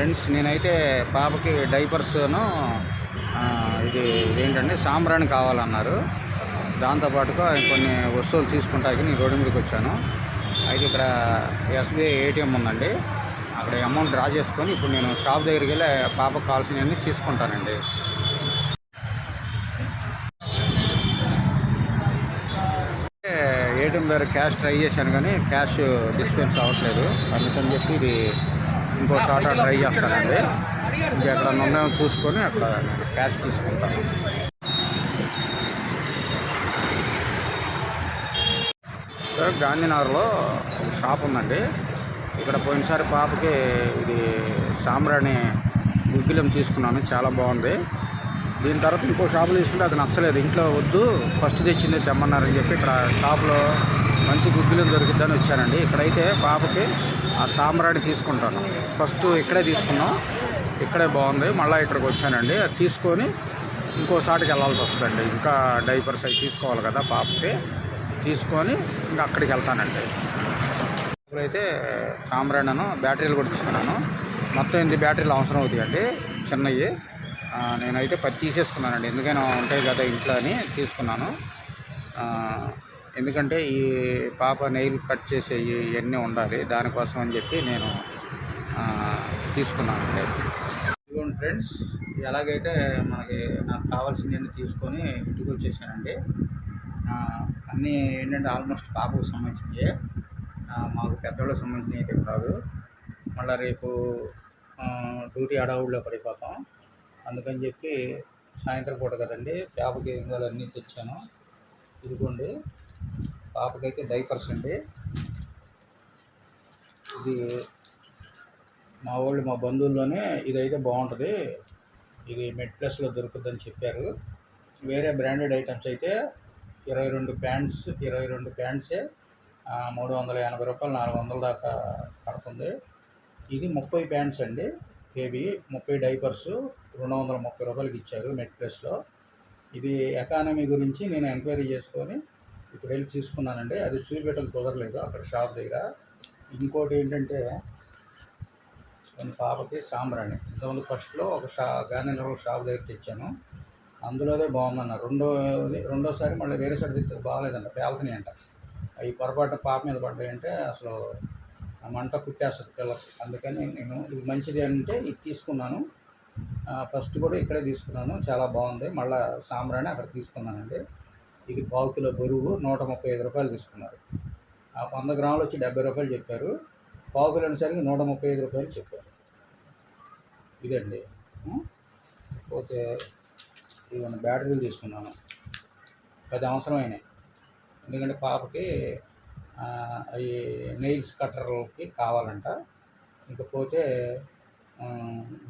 Friends నేనైతే పాపకి డైపర్స్ను ఇది ఏంటంటే సాంబ్రాణి కావాలన్నారు. దాంతోపాటుగా కొన్ని వస్తువులు తీసుకుంటానికి నేను రోడ్డు మీదకి వచ్చాను. అయితే ఇక్కడ ఎస్బీఐ ఏటీఎం ఉందండి. అక్కడ అమౌంట్ డ్రా చేసుకొని ఇప్పుడు నేను షాప్ దగ్గరికి వెళ్ళి పాపకు కావాల్సినవన్నీ తీసుకుంటానండి. ఏటీఎం దగ్గర క్యాష్ ట్రై చేశాను కానీ క్యాష్ డిస్పెన్స్ అవ్వట్లేదు. అందుకని చెప్పి ఇది ఇంకో టాటా ట్రై చేస్తానండి ఇంకా ఎక్కడ ఉన్నాయో చూసుకొని అక్కడ క్యాష్ తీసుకుంటాను సార్ గాంధీనగర్లో ఒక షాప్ ఉందండి ఇక్కడ పోయినసారి పాపకి ఇది సాంబ్రాణి గుగ్గిలం తీసుకున్నాను చాలా బాగుంది దీని తర్వాత ఇంకో షాపులో తీసుకుంటే అది నచ్చలేదు ఇంట్లో వద్దు ఫస్ట్ తెచ్చింది తెమ్మన్నారని చెప్పి ఇక్కడ షాప్లో మంచి గుగ్గిలం దొరికిద్దని వచ్చానండి ఇక్కడైతే పాపకి ఆ సాంబ్రాణి తీసుకుంటాను. ఫస్ట్ ఇక్కడే తీసుకున్నాం. ఇక్కడే బాగుంది. మళ్ళీ ఇక్కడికి వచ్చానండి. అది తీసుకొని ఇంకోసారికి వెళ్ళాల్సి వస్తుందండి. ఇంకా డైపర్స్ అవి తీసుకోవాలి కదా పాపకి. తీసుకొని ఇంకా అక్కడికి వెళ్తానండి. ఇప్పుడైతే సాంబ్రాణను బ్యాటరీలు కూడా తీసుకున్నాను. మొత్తం ఎనిమిది బ్యాటరీలు అవసరం అవుతాయండి. చిన్నవి. నేనైతే పది తీసేసుకున్నానండి. ఎందుకైనా ఉంటాయి కదా ఇంట్లో అని తీసుకున్నాను. ఎందుకంటే ఈ పాప నెయిల్ కట్ చేసేవి ఇవన్నీ ఉండాలి దానికోసం అని చెప్పి నేను తీసుకున్నాను ఇదిగోండి ఫ్రెండ్స్ ఎలాగైతే మనకి నాకు కావాల్సినవన్నీ తీసుకొని ఇంటికి వచ్చేసానండి అన్నీ ఏంటంటే ఆల్మోస్ట్ పాపకు సంబంధించినవి మాకు పెద్దవాళ్ళకి సంబంధించినవి అయితే కాదు. మళ్ళీ రేపు డ్యూటీ అడవుల్లో పడిపోతాం. అందుకని చెప్పి సాయంత్రం పూట కదండి పాపకి ఏం అన్నీ తెచ్చాను. ఇదిగోండి. పాపకైతే డైపర్స్ అండి. ఇది మా వాళ్ళు మా బంధువుల్లోనే ఇదైతే బాగుంటుంది. ఇది మెడ్ ప్లస్లో దొరుకుతుందని చెప్పారు. వేరే బ్రాండెడ్ ఐటమ్స్ అయితే ఇరవై రెండు ప్యాంట్స్ ఇరవై రెండు ప్యాంట్సే మూడు వందల ఎనభై రూపాయలు నాలుగు వందల దాకా పడుతుంది. ఇది ముప్పై ప్యాంట్స్ అండి. బేబీ ముప్పై డైపర్స్ రెండు వందల ముప్పై రూపాయలకి ఇచ్చారు మెడ్ ప్లస్లో. ఇది ఎకానమీ గురించి నేను ఎంక్వైరీ చేసుకొని ఇప్పుడు వెళ్ళి తీసుకున్నానండి అది చూపెట్టడం కుదరలేదు అక్కడ షాప్ దగ్గర. ఇంకోటి ఏంటంటే కొన్ని పాపకి సాంబ్రాణి. ఇంతకుముందు ఫస్ట్లో ఒక షా గాంధీనగర్ షాప్ దగ్గర తెచ్చాను. అందులోదే బాగుందన్న. రెండో రెండోసారి మళ్ళీ వేరే సైడ్ తెస్తే బాగాలేదంట పేలుతున్నాయి అంట. అవి పొరపాటు పాప మీద పడ్డాయంటే అసలు ఆ మంట పుట్టేస్తుంది పిల్లకి అందుకని నేను ఇది మంచిది అంటే ఇది తీసుకున్నాను. ఫస్ట్ కూడా ఇక్కడే తీసుకున్నాను. చాలా బాగుంది. మళ్ళీ సాంబ్రాణి అక్కడ తీసుకున్నానండి. ఇది పావు కిలో బరువు నూట ముప్పై ఐదు రూపాయలు తీసుకున్నారు. ఆ వంద గ్రాములు వచ్చి డెబ్బై రూపాయలు చెప్పారు. పావు కిలో అనేసరికి నూట ముప్పై ఐదు రూపాయలు చెప్పారు. ఇదండి. పోతే ఇవన్న బ్యాటరీలు తీసుకున్నాను. పది అవసరమైనవి ఎందుకంటే పాపకి అవి నెయిల్స్ కట్టర్లకి కావాలంట. ఇకపోతే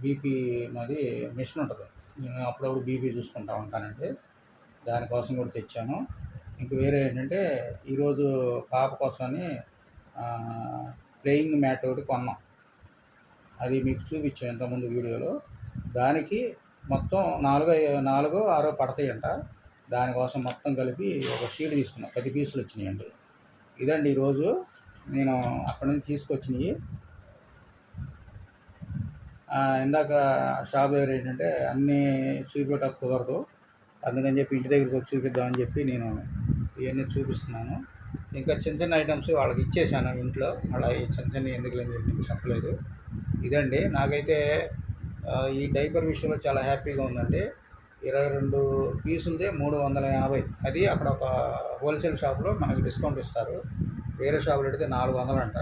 బీపీ మాది మిషన్ ఉంటుంది. నేను అప్పుడప్పుడు బీపీ చూసుకుంటా ఉంటానండి. దానికోసం కూడా తెచ్చాను. ఇంక వేరే ఏంటంటే ఈరోజు పాప కోసమని ప్లేయింగ్ మ్యాట్ ఒకటి కొన్నాం. అది మీకు చూపించాను ఇంతకుముందు వీడియోలో. దానికి మొత్తం నాలుగో నాలుగో ఆరో పడతాయంట. దానికోసం మొత్తం కలిపి ఒక షీట్ తీసుకున్నాం. పది పీసులు వచ్చినాయండి. ఇదండి ఈరోజు నేను అక్కడ నుంచి తీసుకొచ్చినాయి ఇందాక షాప్ దగ్గర ఏంటంటే అన్నీ చూపించడం కుదరదు అందుకని చెప్పి ఇంటి దగ్గరికి వచ్చి చూపిద్దామని చెప్పి నేను ఇవన్నీ చూపిస్తున్నాను. ఇంకా చిన్న చిన్న ఐటమ్స్ వాళ్ళకి ఇచ్చేసాను ఇంట్లో. అలా ఈ చిన్న చిన్న ఎందుకులని చెప్పి నేను చెప్పలేదు. ఇదండి. నాకైతే ఈ డైపర్ విషయంలో చాలా హ్యాపీగా ఉందండి. ఇరవై రెండు పీసులదే మూడు వందల యాభై. అది అక్కడ ఒక హోల్సేల్ షాప్లో మనకి డిస్కౌంట్ ఇస్తారు. వేరే షాపులో పెడితే నాలుగు వందలు అంట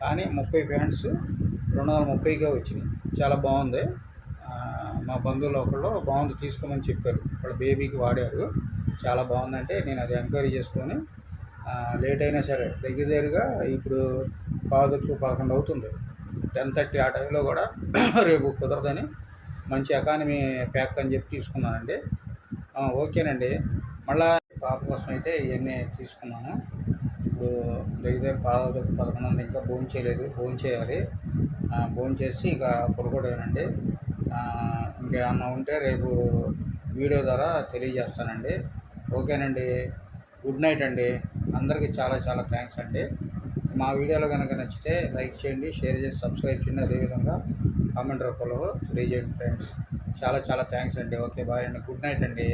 కానీ ముప్పై ప్యాంట్స్ రెండు వందల ముప్పైగా వచ్చినాయి. చాలా బాగుంది. మా బంధువులు ఒకళ్ళు బాగుంది తీసుకోమని చెప్పారు. వాళ్ళ బేబీకి వాడారు. చాలా బాగుందంటే నేను అది ఎంక్వైరీ చేసుకొని లేట్ అయినా సరే దగ్గర దగ్గరగా ఇప్పుడు పావుదొక్కు పదకొండు అవుతుంది. టెన్ థర్టీ ఆ టైంలో కూడా రేపు కుదరదని మంచి ఎకానమీ ప్యాక్ అని చెప్పి తీసుకున్నానండి. ఓకేనండి. మళ్ళా పాప కోసం అయితే ఇవన్నీ తీసుకున్నాను. ఇప్పుడు దగ్గర పావుదొక్కు పదకొండు ఇంకా భోజనం చేయలేదు. భోజనం చేయాలి. భోజనం చేసి ఇక పడుకోవడమేనండి. ఇంకేమన్నా ఉంటే రేపు వీడియో ద్వారా తెలియజేస్తానండి. ఓకేనండి. గుడ్ నైట్ అండి. అందరికీ చాలా చాలా థ్యాంక్స్ అండి. మా వీడియోలో కనుక నచ్చితే లైక్ చేయండి షేర్ చేసి సబ్స్క్రైబ్ చేయండి. అదేవిధంగా కామెంట్ రూపంలో తెలియజేయండి ఫ్రెండ్స్. చాలా చాలా థ్యాంక్స్ అండి. ఓకే బాయ్ అండి. గుడ్ నైట్ అండి.